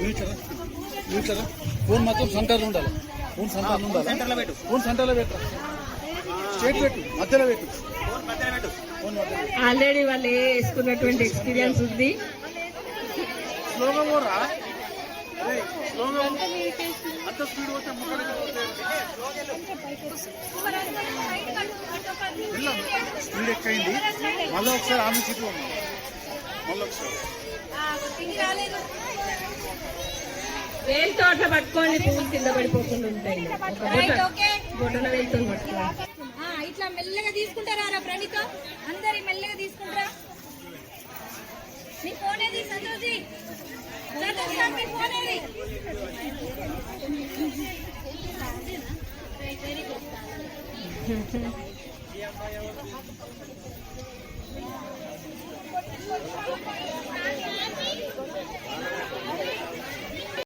నిల్చరా. Phone మాత్రం సెంటర్లో ఉండాలి. ఫోన్ సెంటర్లో ఉండాలి? సెంటర్లో పెట్టు. ఫోన్ సెంటర్లో పెట్టు స్టేట్ పెట్టు మధ్యలో పెట్టు. ఫోన్ మధ్యలో పెట్టు. ఫోన్ మధ్యలో ఆల్రెడీ వాళ్ళు వేసుకున్నటువంటి ఎక్స్పీరియన్స్ ఉంది. స్లోగా. అంత స్పీడ్ పోతే ముక్కలు స్పీడ్ ఎక్కైంది మళ్ళీ ఒకసారి ఆమె ఒకసారి వేలుతో అట్లా పట్టుకోండి పువ్వులు కింద పడిపోకుండా ఉంటాయి. ఒక బొట బొటన వేలుతో పట్టుకోండి ఆ, ఇట్లా మెల్లగా తీసుకుంటారా ప్రణీత? అందరి మెల్లగా తీసుకుంటారా నీ ఫోన్ ఏది సంతోషి? సంతోషి మీ ఫోన్ ఏది?